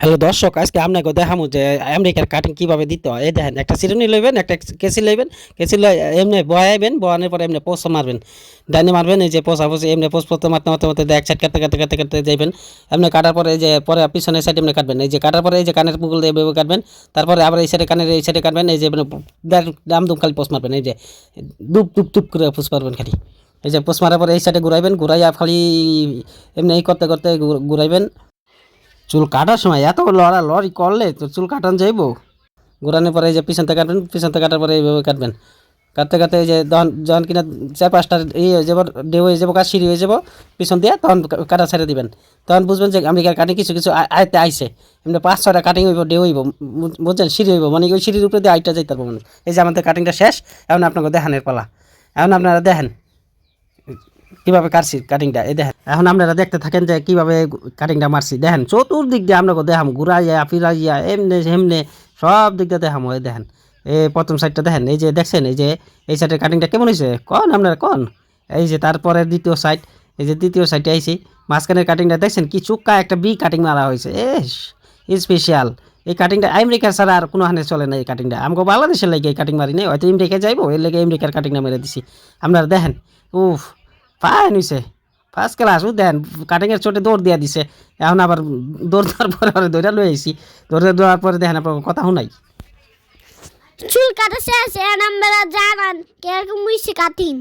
Hello দর্শক, আজকে আপনাকে দেখামু যে আমেরিকার কাটিং কীভাবে দিতে হয়। এই দেখেন, একটা চিরুনি লইবেন, একটা কেসি লইবেন, কেসি লই এমনি বয়াইবেন বয়ানোর পরে এমনি পোস্ট মারবেন। ডাইনে মারবেন, এই যে পোষা পোষে এমনি পোস্ট করতে মারতে মারতে মারতে এক সাইড কাটতে কাটতে কাটতে কাটতে যাইবেন। এমনি কাটার পরে এই যে পরে পিছনের সাইড এমনি কাটবেন। এই যে কাটার পরে এই যে কানের পুকুল দিয়ে এভাবে কাটবেন, তারপরে আবার এই সাইডে কানের এই সাইডে কাটবেন, এই যে দাম দুম খালি পোস্ট মারবেন। এই যে ডুব ডুব ডুব করে পোস্ট মারবেন খালি। এই যে পোস্ট মারার পরে এই সাইডে ঘুরাইবেন, ঘুরাইয়া খালি এমনি এই করতে করতে ঘুরাইবেন। চুল কাটার সময় এত লড়া লড়ি করলে তো চুল কাটান যাইব? ঘোরানোর পরে এই যে পিছনতে কাটবেন পিছন থেকে কাটার পরে এইভাবে কাটবেন। কাটতে কাটতে এই যে যখন যখন কিনা চার পাঁচটা এই হয়ে যাব ডে হয়ে যাব, কাজ সিঁড়ি হয়ে যাব, পিছন দিয়ে তখন কাটা ছেড়ে দিবেন। তখন বুঝবেন যে আমেরিকার কাটিং কিছু কিছু আয়তে আইসে এমনি পাঁচ ছয়টা কাটিং হইব ডে হইব বুঝছেন? সিঁড়ি হইব মানে ওই সিঁড়ির উপরে দিয়ে আইটা যাইতে পারব মানে এই যে আমাদের কাটিংটা শেষ, এখন আপনাকে দেখানের পালা। এখন আপনারা দেখেন কীভাবে কাটছি কাটিংটা এই দেখেন, এখন আপনারা দেখতে থাকেন যে কীভাবে কাটিংটা মারছি। দেখেন, চতুর্দিক দিয়ে আপনাকে দেখাম, ঘুরাইয়া, ফিরাইয়া, এমনে হেমনে সব দিক দিয়ে দেখাম। এই দেখেন, এই প্রথম সাইডটা দেখেন, এই যে দেখছেন, এই যে, এই সাইডের কাটিংটা কেমন হয়েছে কন আপনারা, কন? এই যে তারপরে দ্বিতীয় সাইড এই যে দ্বিতীয় সাইডে আইছি, মাঝখানের কাটিংটা দেখছেন, কি চুক্কা একটা বি কাটিং মারা হয়েছে এ স্পেশাল এই কাটিংটা আমেরিকার ছাড়া আর কোনো হানে চলে না এই কাটিংটা আমাকে বাংলাদেশের লাগে এই কাটিং মারি নেই, হয়তো আমেরিকা যাইবো, এর লেগে আমেরিকার কাটিংটা মেরে দিছি। আপনারা দেখেন, উফ, ফাইন হয়েছে ফার্স্ট ক্লাস ও দেন কাটিংয়ের চোটে দৌড় দিয়া দিছে। এখন আবার দৌড় দেওয়ার পরে দৌড়া লই আইছি। দৌড়ে দেওয়ার পরে দেখেন আপনার কথা শুনাই। চুল কাটা শেষ এখন আমরা জানান, কীরকম মুইছে কাটিন